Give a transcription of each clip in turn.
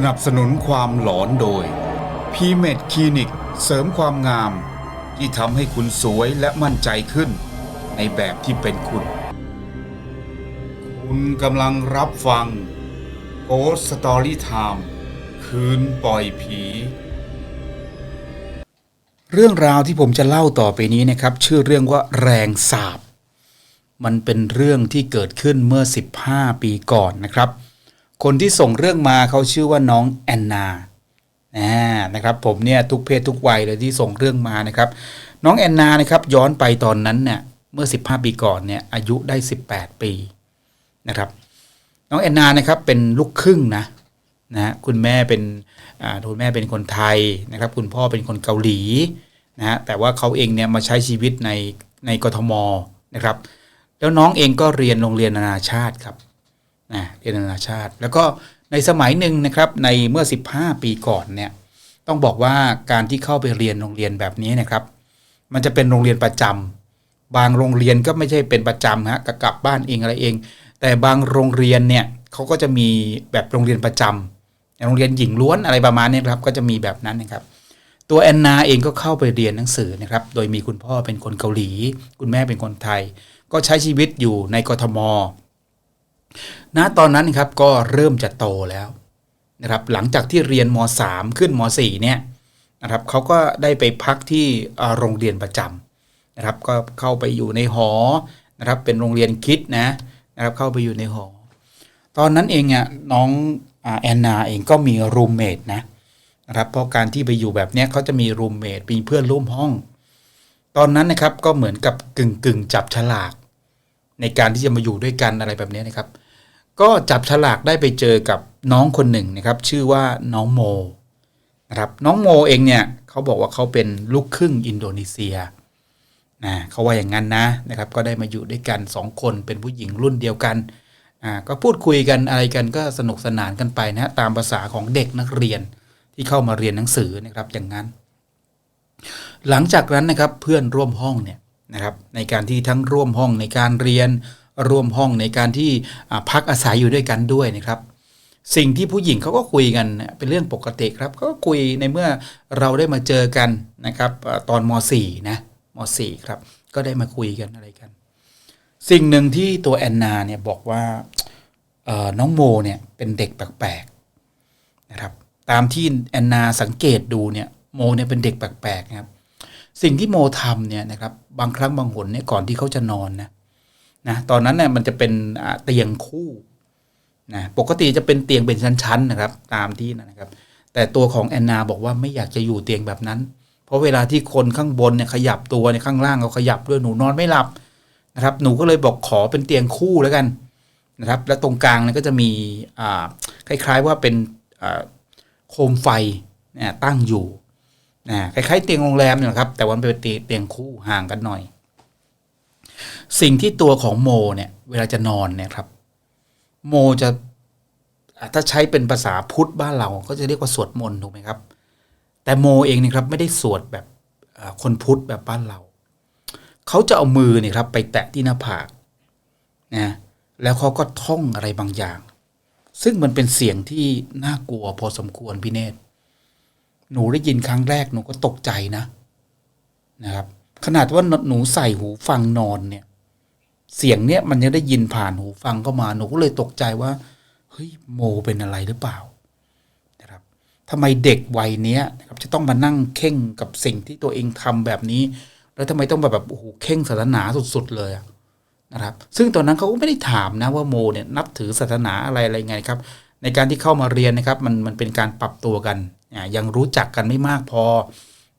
สนับสนุนความหลอนโดย p m e d c l i n i c เสริมความงาม ที่ทำให้คุณสวยและมั่นใจขึ้น ในแบบที่เป็นคุณ คุณกำลังรับฟัง Ghost Story Time คืนปล่อยผี เรื่องราวที่ผมจะเล่าต่อไปนี้นะครับ ชื่อเรื่องว่าแรงสาบ มันเป็นเรื่องที่เกิดขึ้นเมื่อ 15 ปีก่อนนะครับ คนที่ส่งเรื่องมาเขาชื่อว่าน้องแอนนานะครับผมเนี่ยทุกเพศทุกวัยเลยที่ส่งเรื่องมานะครับ น้องแอนนานะครับย้อนไปตอนนั้นเนี่ยเมื่อ 15 ปีก่อนเนี่ยอายุได้ 18 ปีนะครับ น้องแอนนานะครับเป็นลูกครึ่งนะนะคุณแม่เป็นคุณแม่เป็นคนไทยนะครับ คุณพ่อเป็นคนเกาหลีนะฮะแต่ว่าเขาเองเนี่ยมาใช้ชีวิตในในกทมนะครับ แล้วน้องเองก็เรียนโรงเรียนนานาชาติครับ นะเรียนนานาชาติ แล้วก็ในสมัยหนึ่งนะครับในเมื่อ 15 ปีก่อนเนี่ยต้องบอกว่าการที่เข้าไปเรียนโรงเรียนแบบนี้นะครับ มันจะเป็นโรงเรียนประจำบางโรงเรียนก็ไม่ใช่เป็นประจำฮะกกลับบ้านเองอะไรเอง แต่บางโรงเรียนเนี่ยเขาก็จะมีแบบโรงเรียนประจำอย่าโรงเรียนหญิงล้วนอะไรประมาณนี้ครับก็จะมีแบบนั้นนะครับ ตัวแอนนาเองก็เข้าไปเรียนหนังสือนะครับ โดยมีคุณพ่อเป็นคนเกาหลี คุณแม่เป็นคนไทย ก็ใช้ชีวิตอยู่ในกทม ณตอนนั้นครับก็เริ่มจะโตแล้วนะครับหลังจากที่เรียนม .3 ขึ้นม .4 เนี่ยนะครับเขาก็ได้ไปพักที่โรงเรียนประจำนะครับก็เข้าไปอยู่ในหอนะครับเป็นโรงเรียนคิดนะนะครับเข้าไปอยู่ในหอ ตอนนั้นเองอะน้องแอนนาเองก็มีรูมเมทนะนะครับเพราะการที่ไปอยู่แบบเนี้ยเขาจะมีรูมเมทมีเพื่อนร่วมห้อง ตอนนั้นนะครับก็เหมือนกับกึ่งกึ่งจับฉลาก ในการที่จะมาอยู่ด้วยกันอะไรแบบนี้นะครับ ก็จับฉลากได้ไปเจอกับน้องคนหนึ่งนะครับ ชื่อว่าน้องโมนะครับน้องโมเองเนี่ยเขาบอกว่าเขาเป็นลูกครึ่งอินโดนีเซียนะเขาว่าอย่างนั้นนะนะครับ ก็ได้มาอยู่ด้วยกันสองคนเป็นผู้หญิงรุ่นเดียวกันอ่าก็พูดคุยกันอะไรกันก็สนุกสนานกันไปนะฮะตามภาษาของเด็กนักเรียนที่เข้ามาเรียนหนังสือนะครับอย่างนั้น หลังจากนั้นนะครับเพื่อนร่วมห้องเนี่ยนะครับในการที่ทั้งร่วมห้องในการเรียน ร่วมห้องในการที่พักอาศัยอยู่ด้วยกันด้วยนะครับ สิ่งที่ผู้หญิงเขาก็คุยกันเป็นเรื่องปกติครับก็คุยในเมื่อเราได้มาเจอกันนะครับตอนม .4 นะม .4 ครับก็ได้มาคุยกันอะไรกัน สิ่งหนึ่งที่ตัวแอนนาเนี่ยบอกว่าน้องโมเนี่ยเป็นเด็กแปลกๆนะครับตามที่แอนนาสังเกตดูเนี่ยโมเนี่ยเป็นเด็กแปลกๆนะครับ สิ่งที่โมทำเนี่ยนะครับบางครั้งบางหนเนี่ยก่อนที่เขาจะนอนนะ นะตอนนั้นเนี่ยมันจะเป็นเตียงคู่นะปกติจะเป็นเตียงเป็นชั้นๆนะครับ ตามที่นะครับ แต่ตัวของแอนนาบอกว่าไม่อยากจะอยู่เตียงแบบนั้น เพราะเวลาที่คนข้างบนเนี่ยขยับตัวเนี่ยข้างล่างเขาขยับด้วยหนูนอนไม่หลับนะครับ หนูก็เลยบอกขอเป็นเตียงคู่แล้วกันนะครับ แล้วตรงกลางเนี่ยก็จะมีอ่าคล้าย ๆว่าเป็นอ่าโคมไฟเนี่ยตั้งอยู่นะคล้ายๆเตียงโรงแรมเนี่ยนะครับ แต่วันเป็นเตียงเตียงคู่ห่างกันหน่อย สิ่งที่ตัวของโมเนี่ย เวลาจะนอนเนี่ยครับ โมจะถ้าใช้เป็นภาษาพุทธบ้านเราก็จะเรียกว่าสวดมนต์ถูกไหมครับ แต่โมเองเนี่ยครับ ไม่ได้สวดแบบคนพุทธแบบบ้านเรา เขาจะเอามือเนี่ยครับ ไปแตะที่หน้าผากนะแล้วเขาก็ท่องอะไรบางอย่าง ซึ่งมันเป็นเสียงที่น่ากลัวพอสมควรพี่เนตรหนูได้ยินครั้งแรกหนูก็ตกใจนะ นะครับ ขนาดว่าหนูใส่หูฟังนอนเนี่ย เสียงเนี้ยมันยังได้ยินผ่านหูฟังเข้ามาหนูก็เลยตกใจว่าเฮ้ยโมเป็นอะไรหรือเปล่านะครับทำไมเด็กวัยเนี้ยนะครับจะต้องมานั่งเข่งกับสิ่งที่ตัวเองทำแบบนี้ แล้วทำไมต้องแบบแบบโอ้โหเข่งศาสนาสุด ๆ เลยนะครับ ซึ่งตอนนั้นเขาก็ไม่ได้ถามนะว่าโมเนี่ยนับถือศาสนาอะไรอะไรไงครับ ในการที่เข้ามาเรียนนะครับมันมันเป็นการปรับตัวกันยังรู้จักกันไม่มากพอ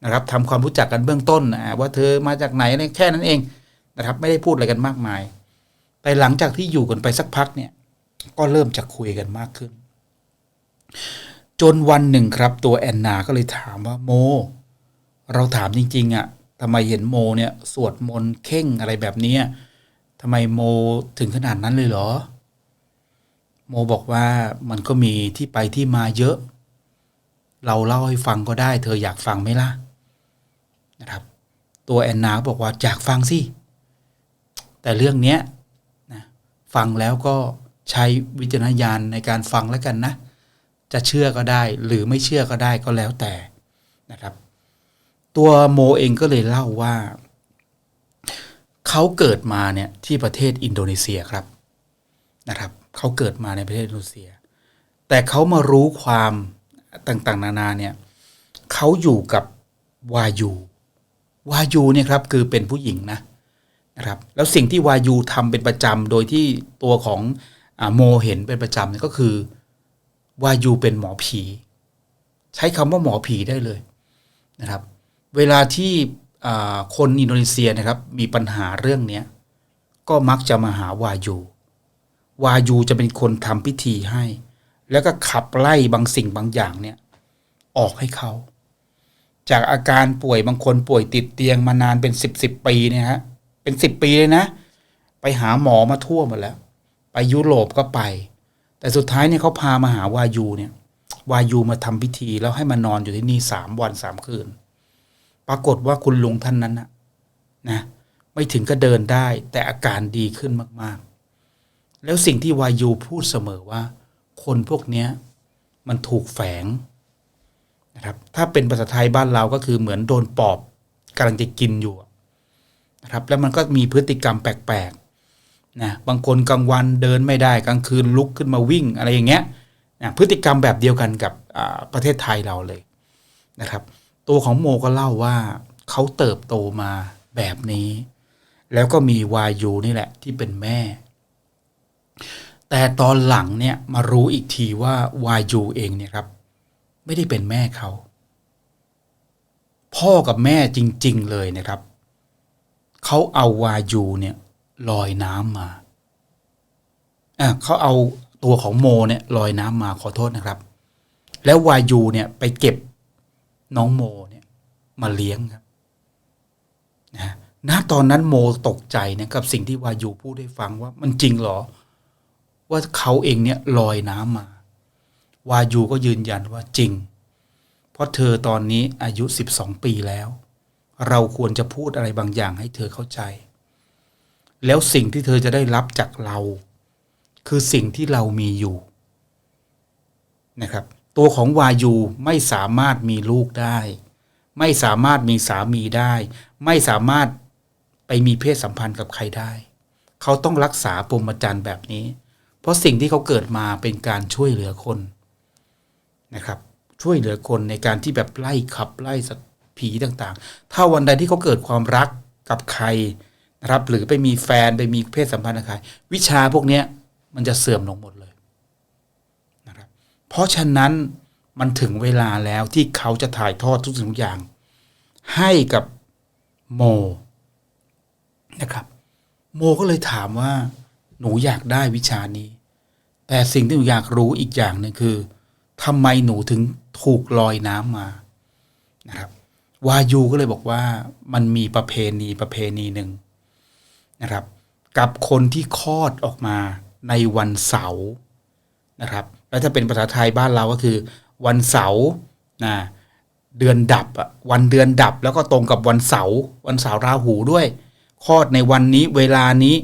นะครับทำความรู้จักกันเบื้องต้นว่าเธอมาจากไหนแค่นั้นเอง นะครับ ไม่ได้พูดอะไรกันมากมาย แต่หลังจากที่อยู่กันไปสักพักเนี่ย ก็เริ่มจะคุยกันมากขึ้น จนวันหนึ่งครับ ตัวแอนนาก็เลยถามว่าโม เราถามจริง ๆอะ่ะทำไมเห็นโมเนี่ย สวดมนต์เข่งอะไรแบบนี้ทำไมโมถึงขนาดนั้นเลยเหรอ โมบอกว่ามันก็มีที่ไปที่มาเยอะ เราเล่าให้ฟังก็ได้ เธออยากฟังไหมล่ะนะครับ ตัวแอนนาบอกว่าอยากฟังสิ แต่เรื่องเนี้ยนะฟังแล้วก็ใช้วิจารณญาณในการฟังแล้วกันนะ จะเชื่อก็ได้หรือไม่เชื่อก็ได้ก็แล้วแต่นะครับ ตัวโมเองก็เลยเล่าว่า เขาเกิดมาเนี่ยที่ประเทศอินโดนีเซียครับนะครับ เขาเกิดมาในประเทศอินโดนีเซีย แต่เขามารู้ความต่างๆ นานาเนี่ยเขาอยู่กับวายูวายูเนี่ยครับคือเป็นผู้หญิงนะ นะครับแล้วสิ่งที่วายูทำเป็นประจำโดยที่ตัวของอโมเห็นเป็นประจำเนี่ยก็คือวายูเป็นหมอผี ใช้คำว่าหมอผีได้เลยนะครับ เวลาที่คนอินโดนีเซียนะครับมีปัญหาเรื่องเนี้ยก็มักจะมาหาวายู วายูจะเป็นคนทำพิธีให้ แล้วก็ขับไล่บางสิ่งบางอย่างเนี่ยออกให้เขาจากอาการป่วยบางคนป่วยติดเตียงมานานเป็นสิบสิบปีเนี่ยฮะ เป็นสิบปีเลยนะ ไปหาหมอมาทั่วหมดแล้ว ไปยุโรปก็ไป แต่สุดท้ายเนี่ยเขาพามาหาวายูเนี่ยวายูมาทำพิธีแล้วให้มานอนอยู่ที่นี่สามวันสามคืน ปรากฏว่าคุณลุงท่านนั้นนะนะไม่ถึงก็เดินได้ แต่อาการดีขึ้นมาก ๆ แล้วสิ่งที่วายูพูดเสมอว่า คนพวกเนี้ยมันถูกแฝงนะครับ ถ้าเป็นภาษาไทยบ้านเราก็คือเหมือนโดนปอบกำลังจะกินอยู่ นะครับแล้วมันก็มีพฤติกรรมแปลกๆนะบางคนกลางวันเดินไม่ได้กลางคืนลุกขึ้นมาวิ่งอะไรอย่างเงี้ยนะพฤติกรรมแบบเดียวกันกับประเทศไทยเราเลยนะครับ ตัวของโมก็เล่าว่าเขาเติบโตมาแบบนี้ แล้วก็มีวายูนี่แหละที่เป็นแม่ แต่ตอนหลังเนี่ยมารู้อีกทีว่าวายูเองเนี่ยครับไม่ได้เป็นแม่เขาพ่อกับแม่จริง ๆ เลยนะครับ เขาเอาวายูเนี่ยลอยน้ำมาอะเขาเอาตัวของโมเนี่ยลอยน้ำมาขอโทษนะครับ แล้ววายูเนี่ยไปเก็บน้องโมเนี่ยมาเลี้ยงครับนะณตอนนั้นโมตกใจนะกับสิ่งที่วายูพูดให้ฟังว่ามันจริงเหรอ ว่าเขาเองเนี่ยลอยน้ำมา วายูก็ยืนยันว่าจริง เพราะเธอตอนนี้อายุ 12 ปีแล้ว เราควรจะพูดอะไรบางอย่างให้เธอเข้าใจ แล้วสิ่งที่เธอจะได้รับจากเรา คือสิ่งที่เรามีอยู่นะครับ ตัวของวายูไม่สามารถมีลูกได้ ไม่สามารถมีสามีได้ ไม่สามารถไปมีเพศสัมพันธ์กับใครได้ เขาต้องรักษาปรมจรรย์แบบนี้ เพราะสิ่งที่เขาเกิดมาเป็นการช่วยเหลือคนนะครับ ช่วยเหลือคนในการที่แบบไล่ขับไล่สัต ผีต่างๆ ถ้าวันใดที่เขาเกิดความรักกับใครนะครับ หรือไปมีแฟนไปมีเพศสัมพันธ์กับใครวิชาพวกเนี้ยมันจะเสื่อมลงหมดเลยนะครับ เพราะฉะนั้นมันถึงเวลาแล้วที่เขาจะถ่ายทอดทุกสิ่งทุกอย่าง ให้กับโมนะครับ โมก็เลยถามว่า หนูอยากได้วิชานี้ แต่สิ่งที่หนูอยากรู้อีกอย่างหนึ่งคือทำไมหนูถึงถูกลอยน้ำมานะครับ วายูก็เลยบอกว่ามันมีประเพณีประเพณีหนึ่งนะครับ กับคนที่คลอดออกมาในวันเสาร์นะครับ แล้วถ้าเป็นภาษาไทยบ้านเราก็คือ วันเสาร์นะเดือนดับอะวันเดือนดับแล้วก็ตรงกับวันเสาร์วันเสาร์ราหูด้วยคลอดในวันนี้เวลานี้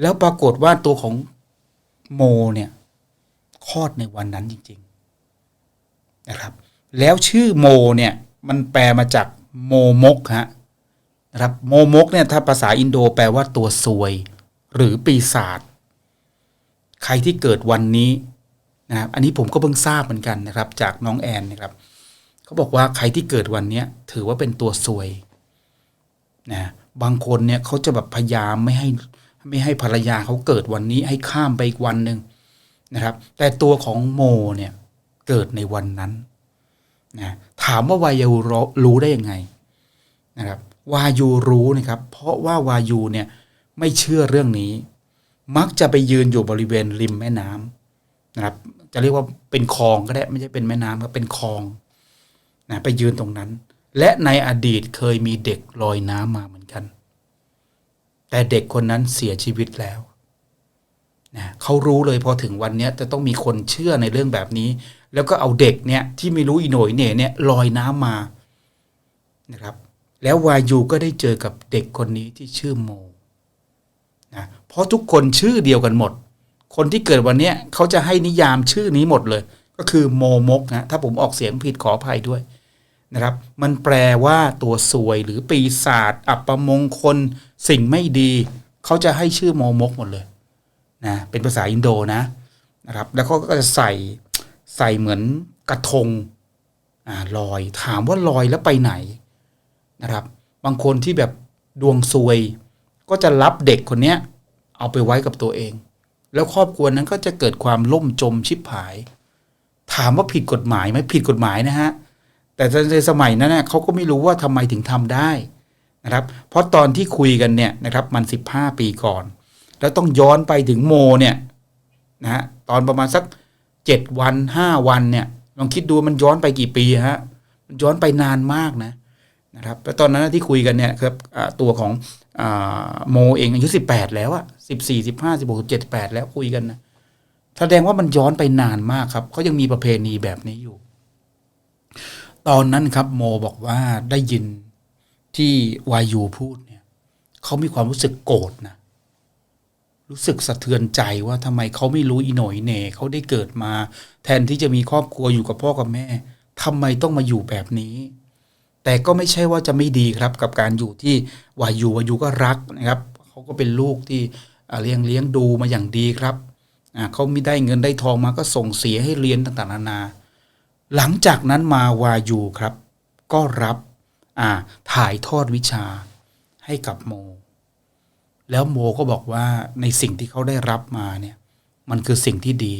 แล้วปรากฏว่าตัวของโมเนี่ยคลอดในวันนั้นจริง ๆ นะครับ แล้วชื่อโมเนี่ย มันแปลมาจาก โมมกฮะนะครับโมมกเนี่ยถ้าภาษาอินโดแปลว่าตัวซวย หรือปีศาจใครที่เกิดวันนี้นะครับอันนี้ผมก็เพิ่งทราบเหมือนกันนะครับ จากน้องแอนนะครับเขาบอกว่าใครที่เกิดวันนี้ถือว่าเป็นตัวซวยนะบางคนเนี่ยเขาจะแบบพยายามไม่ให้ไม่ให้ภรรยาเขาเกิดวันนี้ให้ข้ามไปอีกวันหนึ่งนะครับ แต่ตัวของโมเนี่ยเกิดในวันนั้นนะ ถามว่าวายูรู้รู้ได้ยังไงนะครับวายูรู้นะครับเพราะว่าวายูเนี่ยไม่เชื่อเรื่องนี้ มักจะไปยืนอยู่บริเวณริมแม่น้ำนะครับจะเรียกว่าเป็นคลองก็ได้ไม่ใช่เป็นแม่น้ำครับเป็นคลองนะไปยืนตรงนั้น และในอดีตเคยมีเด็กลอยน้ำมาเหมือนกัน แต่เด็กคนนั้นเสียชีวิตแล้วนะเขารู้เลยพอถึงวันนี้จะต้องมีคนเชื่อในเรื่องแบบนี้ แล้วก็เอาเด็กเนี่ยที่ไม่รู้อีโหนยเน่เนี่ยลอยน้ำมานะครับ แล้ววายูก็ได้เจอกับเด็กคนนี้ที่ชื่อโมนะเพราะทุกคนชื่อเดียวกันหมด คนที่เกิดวันนี้เขาจะให้นิยามชื่อนี้หมดเลย ก็คือโมมกนะถ้าผมออกเสียงผิดขออภัยด้วยนะครับ มันแปลว่าตัวสวยหรือปีศาจอัปมงคล สิ่งไม่ดี เขาจะให้ชื่อโมมกหมดเลยนะเป็นภาษาอินโดนะนะครับ แล้วเขาก็จะใส่ ใส่เหมือนกระทงอ่าลอย ถามว่าลอยแล้วไปไหนนะครับ บางคนที่แบบดวงซวย ก็จะรับเด็กคนเนี้ยเอาไปไว้กับตัวเอง แล้วครอบครัวนั้นก็จะเกิดความล่มจมชิบหาย ถามว่าผิดกฎหมายไหมผิดกฎหมายนะฮะแต่ในสมัยนั้นเนะเขาก็ไม่รู้ว่าทำไมถึงทำได้นะครับ เพราะตอนที่คุยกันเนี่ยนะครับมัน 15 ปีก่อน แล้วต้องย้อนไปถึงโมเนี่ยนะฮะตอนประมาณสัก 7วัน5วันเนี่ยลองคิดดูมันย้อนไปกี่ปีฮะมันย้อนไปนานมากนะนะครับแล้วตอนนั้นที่คุยกันเนี่ยครับตัวของอโมเองอายุ18แปดแล้วอะ14 15 16 17 18แล้วคุยกันนะแสดงว่ามันย้อนไปนานมากครับเขายังมีประเพณีแบบนี้อยู่ ตอนนั้นครับโมบอกว่าได้ยินที่วายูพูดเนี่ยเขามีความรู้สึกโกรธนะ รู้สึกสะเทือนใจว่าทำไมเขาไม่รู้อีหน่อยเน่เขาได้เกิดมา แทนที่จะมีครอบครัวอยู่กับพ่อกับแม่ทำไมต้องมาอยู่แบบนี้ แต่ก็ไม่ใช่ว่าจะไม่ดีครับ กับการอยู่ที่วายูวายูก็รักนะครับเขาก็เป็นลูกที่เลี้ยงเลี้ยงดูมาอย่างดีครับเขาไม่ได้เงินได้ทองมาก็ส่งเสียให้เรียนต่างๆนานา หลังจากนั้นมาวายูครับ ก็รับถ่ายทอดวิชาให้กับโม แล้วโมก็บอกว่าในสิ่งที่เขาได้รับมาเนี่ย มันคือสิ่งที่ดี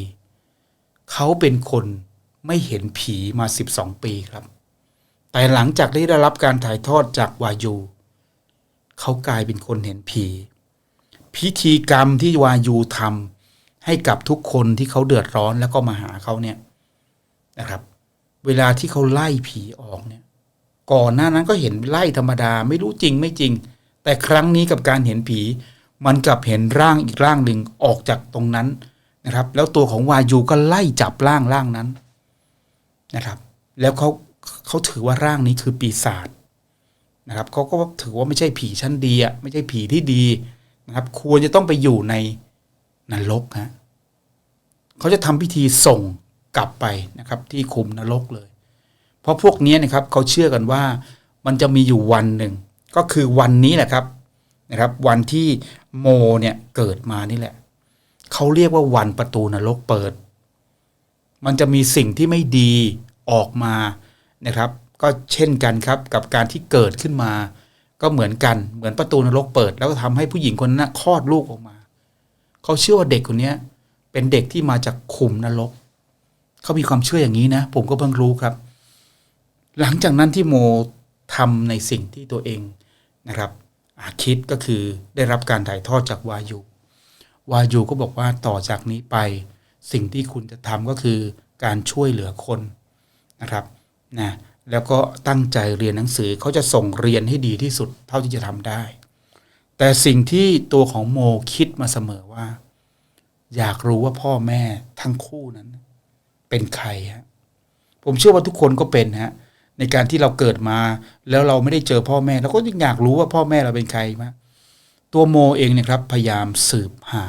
เขาเป็นคนไม่เห็นผีมา 12 ปีครับ แต่หลังจากที่ได้รับการถ่ายทอดจากวายู เขากลายเป็นคนเห็นผี พิธีกรรมที่วายูทำให้กับทุกคนที่เขาเดือดร้อนแล้วก็มาหาเขาเนี่ยนะครับ เวลาที่เขาไล่ผีออกเนี่ย ก่อนหน้านั้นก็เห็นไล่ธรรมดาไม่รู้จริงไม่จริง แต่ครั้งนี้กับการเห็นผี มันกลับเห็นร่างอีกร่างหนึ่งออกจากตรงนั้นนะครับ แล้วตัวของวายูก็ไล่จับร่างร่างนั้นนะครับ แล้วเขาเขาถือว่าร่างนี้คือปีศาจนะครับเขาก็ถือว่าไม่ใช่ผีชั้นดีอะไม่ใช่ผีที่ดีนะครับ ควรจะต้องไปอยู่ในนรกฮะเขาจะทำพิธีส่งกลับไปนะครับ ที่คุมนรกเลย เพราะพวกนี้นะครับเขาเชื่อกันว่ามันจะมีอยู่วันหนึ่ง ก็คือวันนี้แหละครับนะครับ วันที่โมเนี่ยเกิดมานี่แหละเขาเรียกว่าวันประตูนรกเปิด มันจะมีสิ่งที่ไม่ดีออกมานะครับ ก็เช่นกันครับกับการที่เกิดขึ้นมา ก็เหมือนกันเหมือนประตูนรกเปิด แล้วก็ทำให้ผู้หญิงคนนั้นคลอดลูกออกมาเขาเชื่อว่าเด็กคนนี้เป็นเด็กที่มาจากขุมนรกเขามีความเชื่ออย่างนี้นะ ผมก็เพิ่งรู้ครับ หลังจากนั้นที่โม ทำในสิ่งที่ตัวเองนะครับคิดก็คือได้รับการถ่ายทอดจากวายูวายูก็บอกว่าต่อจากนี้ไป สิ่งที่คุณจะทำก็คือการช่วยเหลือคนนะครับนะแล้วก็ตั้งใจเรียนหนังสือเขาจะส่งเรียนให้ดีที่สุดเท่าที่จะทำได้ แต่สิ่งที่ตัวของโมคิดมาเสมอว่า อยากรู้ว่าพ่อแม่ทั้งคู่นั้น เป็นใครฮะผมเชื่อว่าทุกคนก็เป็นฮะ ในการที่เราเกิดมา แล้วเราไม่ได้เจอพ่อแม่เราก็ยังอยากรู้ว่าพ่อแม่เราเป็นใครมาตัวโมเองเนะครับพยายามสืบหา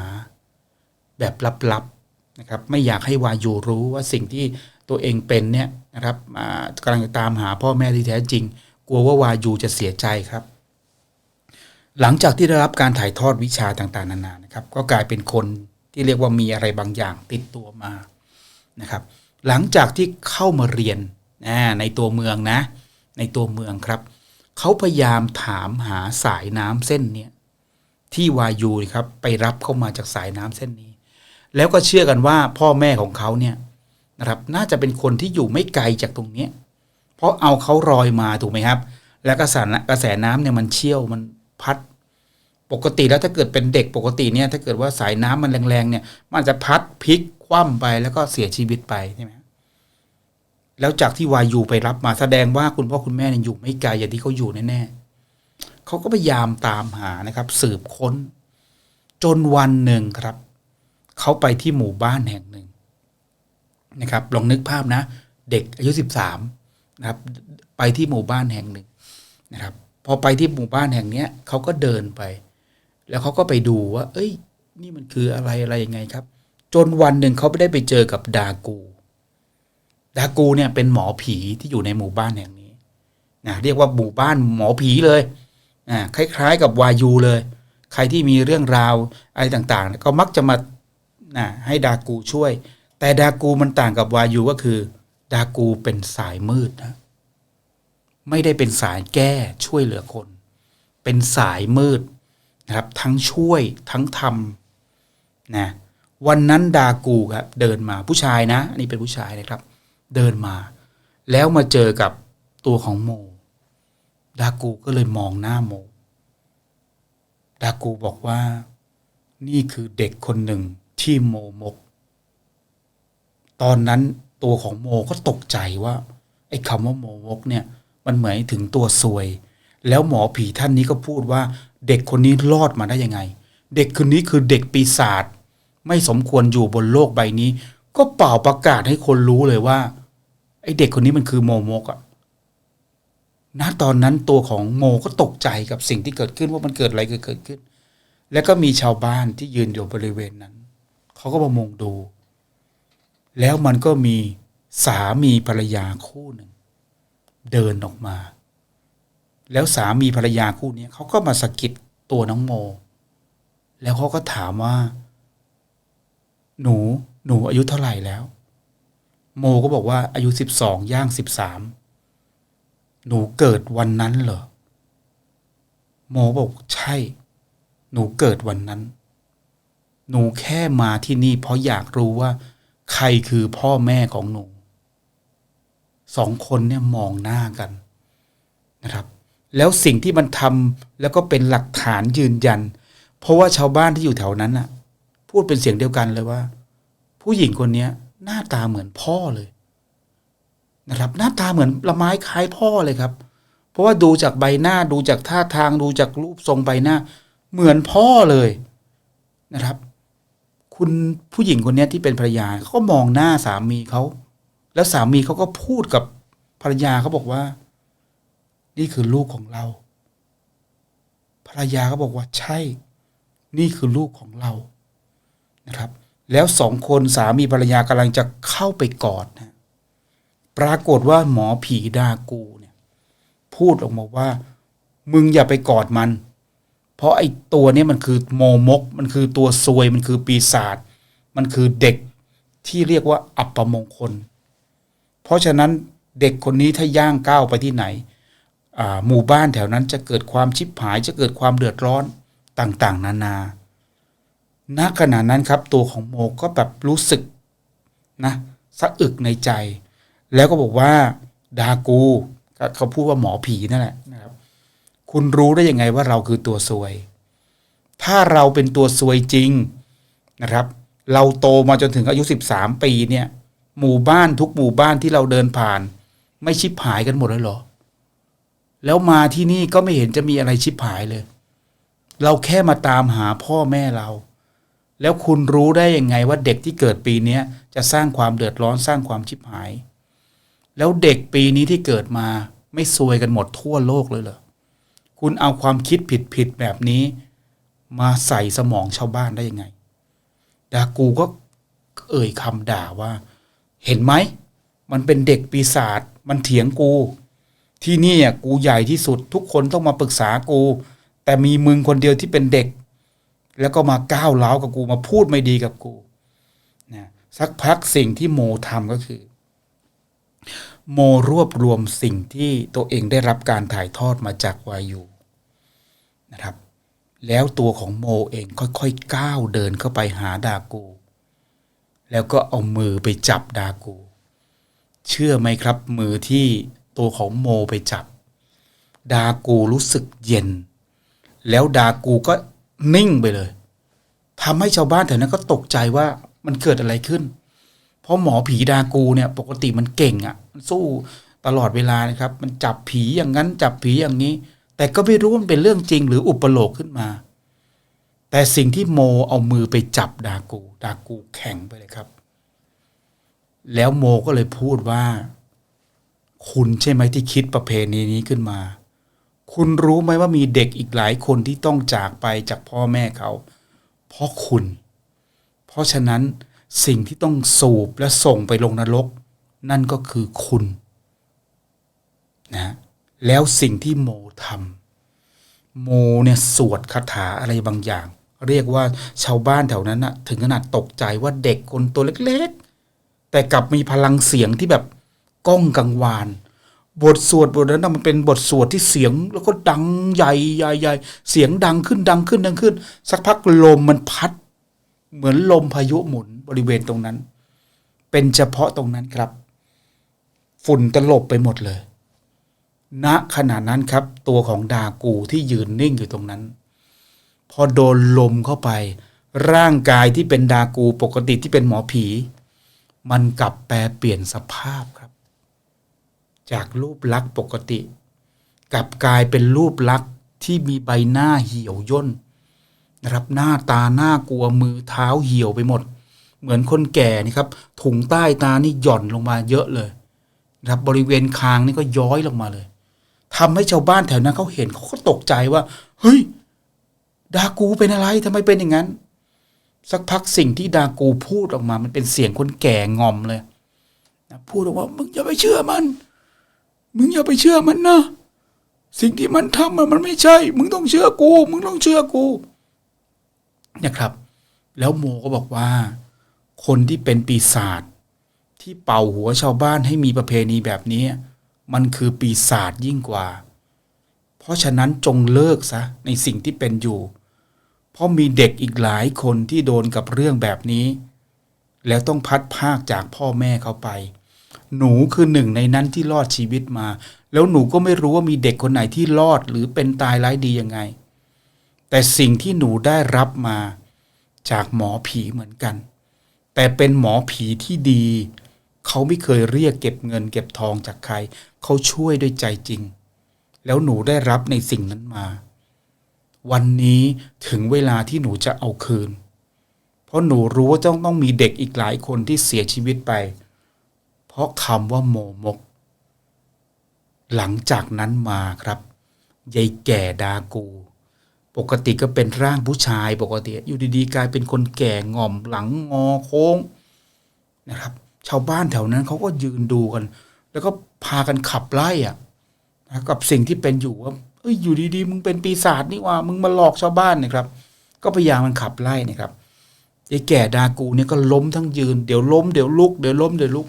แบบลับๆนะครับไม่อยากให้วายูรู้ว่าสิ่งที่ตัวเองเป็นเนี่ยนะครับอ่ากำลังตามหาพ่อแม่ที่แท้จริง กลัวว่าวายูจะเสียใจครับ หลังจากที่ได้รับการถ่ายทอดวิชาต่างๆ นานานะครับ ก็กลายเป็นคนที่เรียกว่ามีอะไรบางอย่างติดตัวมานะครับ หลังจากที่เข้ามาเรียน นะในตัวเมืองนะ ในตัวเมืองครับ เขาพยายามถามหาสายน้ำเส้นเนี้ยที่วายูครับไปรับเข้ามาจากสายน้ำเส้นนี้ แล้วก็เชื่อกันว่าพ่อแม่ของเขาเนี่ยนะครับน่าจะเป็นคนที่อยู่ไม่ไกลจากตรงเนี้ยเพราะเอาเขารอยมาถูกไหมครับ แล้วกระแสกระแสน้ำเนี่ยมันเชี่ยวมันพัด ปกติแล้วถ้าเกิดเป็นเด็กปกติเนี่ยถ้าเกิดว่าสายน้ำมันแรงๆเนี่ยมันจะพัดพลิกคว่ำไปแล้วก็เสียชีวิตไปใช่ไหม แล้วจากที่วายูไปรับมาแสดงว่าคุณพ่อคุณแม่เนี่ยอยู่ไม่ไกลอย่างที่เขาอยู่แน่ๆเขาก็พยายามตามหานะครับ สืบค้น จนวันหนึ่งครับเขาไปที่หมู่บ้านแห่งหนึ่งนะครับ ลองนึกภาพนะ เด็กอายุสิบสามนะครับ ไปที่หมู่บ้านแห่งหนึ่งนะครับ พอไปที่หมู่บ้านแห่งเนี้ยเขาก็เดินไป แล้วเขาก็ไปดูว่า เอ้ย นี่มันคืออะไรอะไรยังไงครับ จนวันหนึ่งเขาไปได้ไปเจอกับดากู ดากูเนี่ยเป็นหมอผีที่อยู่ในหมู่บ้านแห่งนี้นะเรียกว่าหมู่บ้านหมอผีเลยอ่าคล้าย ๆ กับวายูเลย ใครที่มีเรื่องราวอะไรต่างๆ ก็มักจะมานะให้ดากูช่วย แต่ดากูมันต่างกับวายูก็คือ ดากูเป็นสายมืดนะไม่ได้เป็นสายแก้ช่วยเหลือคน เป็นสายมืดนะครับ ทั้งช่วยทั้งทำนะวันนั้นดากูครับเดินมาผู้ชายนะ อันนี้เป็นผู้ชายนะครับ เดินมา แล้วมาเจอกับตัวของโม ดากูก็เลยมองหน้าโม ดากูบอกว่า นี่คือเด็กคนหนึ่งที่โมมก ตอนนั้นตัวของโมก็ตกใจว่า ไอ้คำว่าโมมกเนี่ย มันเหมือนถึงตัวซวย แล้วหมอผีท่านนี้ก็พูดว่า เด็กคนนี้รอดมาได้ยังไง เด็กคนนี้คือเด็กปีศาจไม่สมควรอยู่บนโลกใบนี้ ก็เป่าประกาศให้คนรู้เลยว่า ไอเด็กคนนี้มันคือโมโมกอะณตอนนั้นตัวของโมก็ตกใจกับสิ่งที่เกิดขึ้นว่ามันเกิดอะไรเกิดขึ้น แล้วก็มีชาวบ้านที่ยืนอยู่บริเวณนั้น เขาก็มามุงดู แล้วมันก็มีสามีภรรยาคู่หนึ่ง เดินออกมา แล้วสามีภรรยาคู่นี้เขาก็มาสะกิดตัวน้องโม แล้วเขาก็ถามว่า หนู หนูอายุเท่าไหร่แล้ว โมก็บอกว่าอายุสิบสองย่างสิบสามหนูเกิดวันนั้นเหรอ โมบอกใช่ หนูเกิดวันนั้น หนูแค่มาที่นี่ เพราะอยากรู้ว่า ใครคือพ่อแม่ของหนู สองคนเนี่ยมองหน้ากันนะครับ แล้วสิ่งที่มันทำแล้วก็เป็นหลักฐานยืนยัน เพราะว่าชาวบ้านที่อยู่แถวนั้นน่ะ พูดเป็นเสียงเดียวกันเลยว่า ผู้หญิงคนเนี้ย น้าตาเหมือนพ่อเลยนะครับ หน้าตาเหมือนละไม้คล้ายพ่อเลยครับ เพราะว่าดูจากใบหน้าดูจากท่าทางดูจากรูปทรงใบหน้า เหมือนพ่อเลยนะครับ คุณผู้หญิงคนนี้ที่เป็นภรรยาเขาก็มองหน้าสามีเขาแล้วสามีเขาก็พูดกับภรรยาเขาบอกว่า นี่คือลูกของเรา ภรรยาก็บอกว่าใช่ นี่คือลูกของเรานะครับ แล้วสองคนสามีภรรยากำลังจะเข้าไปกอดนะปรากฏว่าหมอผีดากูเนี่ย พูดออกมาว่า มึงอย่าไปกอดมัน เพราะไอ้ตัวนี้มันคือโมมก มันคือตัวซวยมันคือปีศาจมันคือเด็กที่เรียกว่าอัปมงคล เพราะฉะนั้นเด็กคนนี้ถ้าย่างก้าวไปที่ไหนหมู่บ้านแถวนั้นจะเกิดความชิบหายจะเกิดความเดือดร้อนต่างๆ นานา ณขณะนั้นครับตัวของโมก็แบบรู้สึกนะสะอึกในใจ แล้วก็บอกว่าดากูเขาพูดว่าหมอผีนั่นแหละนะครับ คุณรู้ได้ยังไงว่าเราคือตัวซวย ถ้าเราเป็นตัวซวยจริงนะครับ เราโตมาจนถึงอายุ 13 ปีเนี่ย หมู่บ้านทุกหมู่บ้านที่เราเดินผ่าน ไม่ชิบหายกันหมดเลยเหรอ แล้วมาที่นี่ก็ไม่เห็นจะมีอะไรชิบหายเลย เราแค่มาตามหาพ่อแม่เรา แล้วคุณรู้ได้ยังไงว่าเด็กที่เกิดปีนี้จะสร้างความเดือดร้อนสร้างความชิบหาย แล้วเด็กปีนี้ที่เกิดมาไม่ซวยกันหมดทั่วโลกเลยเหรอคุณเอาความคิดผิดๆแบบนี้ มาใส่สมองชาวบ้านได้ยังไงดากูก็เอ่ยคำด่าว่า เห็นไหม มันเป็นเด็กปีศาจมันเถียงกู ที่นี่อะกูใหญ่ที่สุดทุกคนต้องมาปรึกษากู แต่มีมึงคนเดียวที่เป็นเด็ก แล้วก็มาก้าวร้ากับกูมาพูดไม่ดีกับกูนะสักพักสิ่งที่โมทำก็คือ โมรวบรวมสิ่งที่ตัวเองได้รับการถ่ายทอดมาจากวายูนะครับ แล้วตัวของโมเองค่อยๆก้าวเดินเข้าไปหาดากู แล้วก็เอามือไปจับดากู เชื่อไหมครับ มือที่ตัวของโมไปจับ ดากูรู้สึกเย็น แล้วดากูก็ นิ่งไปเลยทำให้ชาวบ้านแถวนั้นก็ตกใจว่ามันเกิดอะไรขึ้น เพราะหมอผีดากูเนี่ย ปกติมันเก่งอะ่ะ มันสู้ตลอดเวลานะครับ มันจับผีอย่างนั้น จับผีอย่างนี้ แต่ก็ไม่รู้มันเป็นเรื่องจริง หรืออุปโลกขึ้นมา แต่สิ่งที่โมเอามือไปจับดากู ดากูแข็งไปเลยครับ แล้วโมก็เลยพูดว่า คุณใช่ไหมที่คิดประเพณีนี้ขึ้นมา คุณรู้ไหมว่ามีเด็กอีกหลายคนที่ต้องจากไปจากพ่อแม่เขาเพราะคุณ เพราะฉะนั้นสิ่งที่ต้องสูบและส่งไปลงนรก นั่นก็คือคุณนะแล้วสิ่งที่โมทำโมเนี่ยสวดคาถาอะไรบางอย่าง เรียกว่าชาวบ้านแถวนั้นนะถึงขนาดตกใจว่าเด็กคนตัวเล็กๆ แต่กลับมีพลังเสียงที่แบบก้องกังวาน บทสวดบทนั้นนะมันเป็นบทสวดที่เสียง แล้วก็ดังใหญ่ใหญ่ใหญ่เสียงดังขึ้นดังขึ้นดังขึ้น สักพักลมมันพัด เหมือนลมพายุหมุนบริเวณตรงนั้น เป็นเฉพาะตรงนั้นครับ ฝุ่นตลบไปหมดเลย ณขณะนั้นครับ ตัวของดากูที่ยืนนิ่งอยู่ตรงนั้น พอโดนลมเข้าไป ร่างกายที่เป็นดากูปกติที่เป็นหมอผี มันกลับแปลเปลี่ยนสภาพครับ จากรูปลักษณ์ปกติ กลับกลายเป็นรูปลักษณ์ที่มีใบหน้าเหี่ยวย่นนะครับหน้าตาหน้ากลัวมือเท้าเหี่ยวไปหมด เหมือนคนแก่นี่ครับถุงใต้ตานี่หย่อนลงมาเยอะเลยนะครับบริเวณคางนี่ก็ย้อยลงมาเลยทำให้ชาวบ้านแถวนั้นเขาเห็นเขาก็ตกใจว่า เฮ้ย ดากูเป็นอะไรทำไมเป็นอย่างนั้น สักพักสิ่งที่ดากูพูดออกมา มันเป็นเสียงคนแก่งอมเลยนะพูดออกว่ามึงอย่าไปเชื่อมัน มึงอย่าไปเชื่อมันนะ สิ่งที่มันทำมันมันไม่ใช่ มึงต้องเชื่อกู มึงต้องเชื่อกูนะครับ แล้วโมก็บอกว่า คนที่เป็นปีศาจที่เป่าหัวชาวบ้านให้มีประเพณีแบบนี้ มันคือปีศาจยิ่งกว่า เพราะฉะนั้นจงเลิกซะในสิ่งที่เป็นอยู่ เพราะมีเด็กอีกหลายคนที่โดนกับเรื่องแบบนี้ แล้วต้องพัดภาคจากพ่อแม่เขาไป หนูคือหนึ่งในนั้นที่รอดชีวิตมา แล้วหนูก็ไม่รู้ว่ามีเด็กคนไหนที่รอดหรือเป็นตายร้ายดียังไง แต่สิ่งที่หนูได้รับมาจากหมอผีเหมือนกัน แต่เป็นหมอผีที่ดี เขาไม่เคยเรียกเก็บเงินเก็บทองจากใคร เขาช่วยด้วยใจจริง แล้วหนูได้รับในสิ่งนั้นมา วันนี้ถึงเวลาที่หนูจะเอาคืน เพราะหนูรู้ว่าต้องต้องมีเด็กอีกหลายคนที่เสียชีวิตไป ราะคำว่าโมมก หลังจากนั้นมาครับยายแก่ดากู ปกติก็เป็นร่างผู้ชายปกติ อยู่ดีๆ กลายเป็นคนแก่ง่อมหลังงอโค้งนะครับ ชาวบ้านแถวนั้นเขาก็ยืนดูกัน แล้วก็พากันขับไล่อะนะกับสิ่งที่เป็นอยู่ว่าเอ้ยอยู่ดีๆ มึงเป็นปีศาจนี่ว่า มึงมาหลอกชาวบ้านนะครับ ก็พยายามมันขับไล่นะครับไอ้แก่ดากูเนี่ยก็ล้มทั้งยืน เดี๋ยวล้มเดี๋ยวลุกเดี๋ยวล้มเดี๋ยวลุก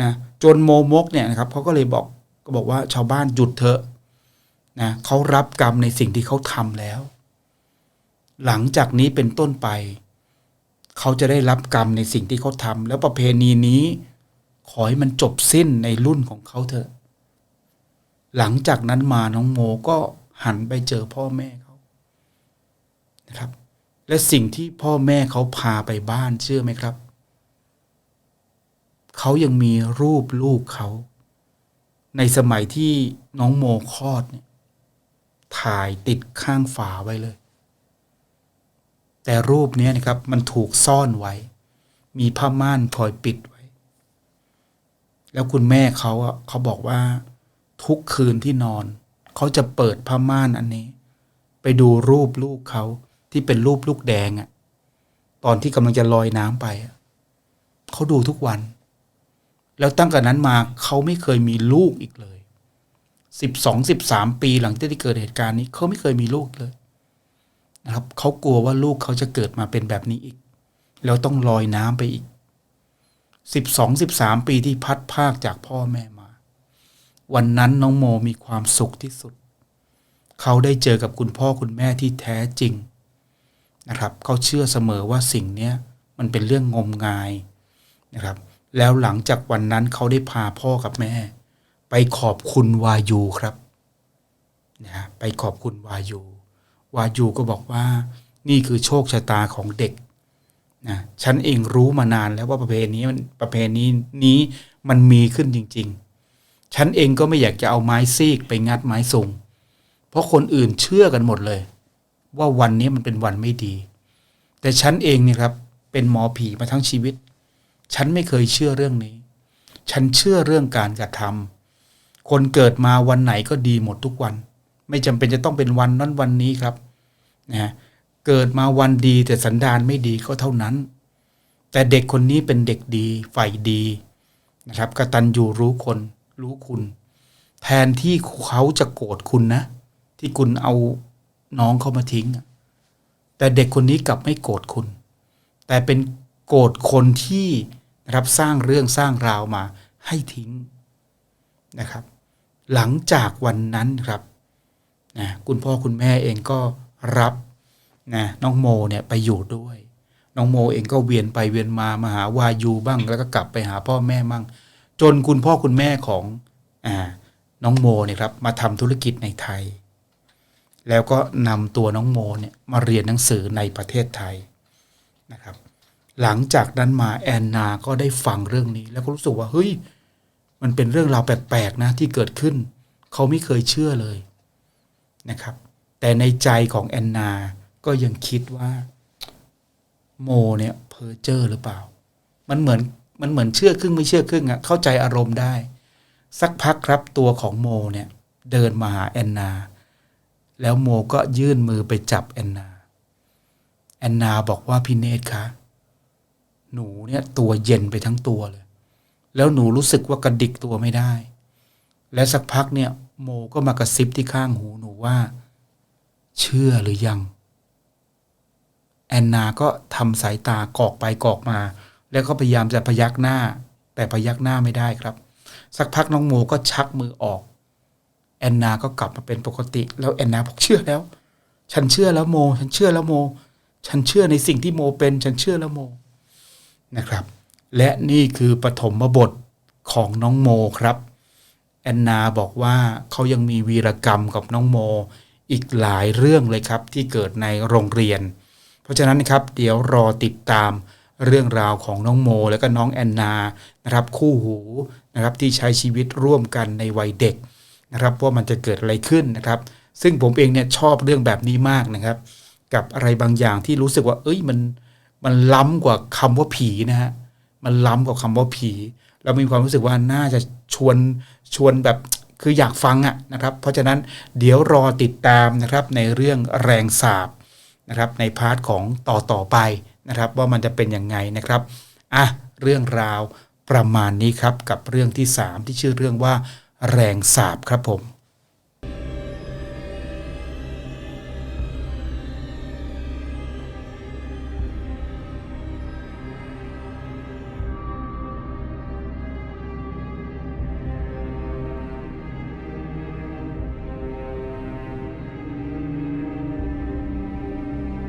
นะจนโมมกเนี่ยนะครับเขาก็เลยบอกก็บอกว่าชาวบ้านหยุดเถอะนะเขารับกรรมในสิ่งที่เขาทำแล้ว หลังจากนี้เป็นต้นไป เขาจะได้รับกรรมในสิ่งที่เขาทำแล้วประเพณีนี้ ขอให้มันจบสิ้นในรุ่นของเขาเถอะ หลังจากนั้นมาน้องโมก็หันไปเจอพ่อแม่เขานะครับ และสิ่งที่พ่อแม่เขาพาไปบ้านเชื่อไหมครับ เขายังมีรูปลูกเขา ในสมัยที่น้องโมคลอดเนี่ยถ่ายติดข้างฝาไว้เลย แต่รูปนี้นะครับ มันถูกซ่อนไว้ มีผ้าม่านคอยปิดไว้ แล้วคุณแม่เขาเขาบอกว่า ทุกคืนที่นอน เขาจะเปิดผ้าม่านอันนี้ ไปดูรูปลูกเขาที่เป็นรูปลูกแดงอะตอนที่กำลังจะลอยน้ำไปเขาดูทุกวัน แล้วตั้งแต่นั้นมาเขาไม่เคยมีลูกอีกเลยสิบสองสิบสามปีหลังจากที่เกิดเหตุการณ์นี้เขาไม่เคยมีลูกเลยนะครับเขากลัวว่าลูกเขาจะเกิดมาเป็นแบบนี้อีก แล้วต้องลอยน้ำไปอีกสิบสองสิบสามปีที่พัดภาคจากพ่อแม่มา วันนั้นน้องโมมีความสุขที่สุด เขาได้เจอกับคุณพ่อคุณแม่ที่แท้จริงนะครับ เขาเชื่อเสมอว่าสิ่งนี้มันเป็นเรื่องงมงายนะครับ แล้วหลังจากวันนั้นเขาได้พาพ่อกับแม่ ไปขอบคุณวายูครับนะฮะไปขอบคุณวายูวายูก็บอกว่านี่คือโชคชะตาของเด็กนะฉันเองรู้มานานแล้วว่าประเพณีมันประเพณีนี้มันมีขึ้นจริง ๆ ฉันเองก็ไม่อยากจะเอาไม้ซีกไปงัดไม้สูงเพราะคนอื่นเชื่อกันหมดเลย ว่าวันนี้มันเป็นวันไม่ดี แต่ฉันเองเนี่ยครับเป็นหมอผีมาทั้งชีวิต ฉันไม่เคยเชื่อเรื่องนี้ ฉันเชื่อเรื่องการกระทำคนเกิดมาวันไหนก็ดีหมดทุกวัน ไม่จำเป็นจะต้องเป็นวันนั้นวันนี้ครับนะฮะเกิดมาวันดีแต่สันดานไม่ดีก็เท่านั้น แต่เด็กคนนี้เป็นเด็กดีฝ่ายดีนะครับกตัญญูรู้คนรู้คุณ แทนที่เขาจะโกรธคุณนะ ที่คุณเอาน้องเขามาทิ้ง แต่เด็กคนนี้กลับไม่โกรธคุณ แต่เป็นโกรธคนที่ นะครับสร้างเรื่องสร้างราวมาให้ทิ้งนะครับ หลังจากวันนั้นครับนะคุณพ่อคุณแม่เองก็รับนะน้องโมเนี่ยไปอยู่ด้วย น้องโมเองก็เวียนไปเวียนมามาหาวายูบ้าง แล้วก็กลับไปหาพ่อแม่บ้างจนคุณพ่อคุณแม่ของอ่าน้องโมเนี่ยครับมาทำธุรกิจในไทย แล้วก็นำตัวน้องโมเนี่ยมาเรียนหนังสือในประเทศไทยนะครับ หลังจากนั้นมาแอนนาก็ได้ฟังเรื่องนี้ แล้วก็รู้สึกว่าเฮ้ยมันเป็นเรื่องราวแปลกๆนะที่เกิดขึ้น เขาไม่เคยเชื่อเลยนะครับ แต่ในใจของแอนนาก็ยังคิดว่าโมเนี่ยเพอเจอร์หรือเปล่า มันเหมือนมันเหมือนเชื่อครึ่งไม่เชื่อครึ่งอะเข้าใจอารมณ์ได้ สักพักครับตัวของโมเนี่ยเดินมาหาแอนนา แล้วโมก็ยื่นมือไปจับแอนนา แอนนาบอกว่าพี่เนตคะ หนูเนี่ยตัวเย็นไปทั้งตัวเลย แล้วหนูรู้สึกว่ากระดิกตัวไม่ได้ และสักพักเนี่ย โมก็มากระซิบที่ข้างหูหนูว่า เชื่อหรือยัง แอนนาก็ทำสายตากอกไปกอกมา แล้วก็พยายามจะพยักหน้า แต่พยักหน้าไม่ได้ครับ สักพักน้องโมก็ชักมือออก แอนนาก็กลับมาเป็นปกติ แล้วแอนนาบอกเชื่อแล้ว ฉันเชื่อแล้วโม ฉันเชื่อแล้วโม ฉันเชื่อในสิ่งที่โมเป็น ฉันเชื่อแล้วโม นะครับ และนี่คือปฐมบทของน้องโมครับ แอนนาบอกว่าเขายังมีวีรกรรมกับน้องโม อีกหลายเรื่องเลยครับที่เกิดในโรงเรียน เพราะฉะนั้นครับเดี๋ยวรอติดตามเรื่องราวของน้องโม และก็น้องแอนนานะครับคู่หูนะครับที่ใช้ชีวิตร่วมกันในวัยเด็กนะครับว่ามันจะเกิดอะไรขึ้นนะครับ ซึ่งผมเองเนี่ยชอบเรื่องแบบนี้มากนะครับ กับอะไรบางอย่างที่รู้สึกว่า เอ้ยมัน มันล้ำกว่าคำว่าผีนะฮะมันล้ำกว่าคำว่าผี เรามีความรู้สึกว่าน่าจะชวนชวนแบบคืออยากฟังอะนะครับ เพราะฉะนั้นเดี๋ยวรอติดตามนะครับในเรื่องแรงสาบนะครับในพาร์ทของต่อต่อไปนะครับ ว่ามันจะเป็นยังไงนะครับอะเรื่องราวประมาณนี้ครับกับเรื่องที่ 3 ที่ชื่อเรื่องว่าแรงสาบครับผม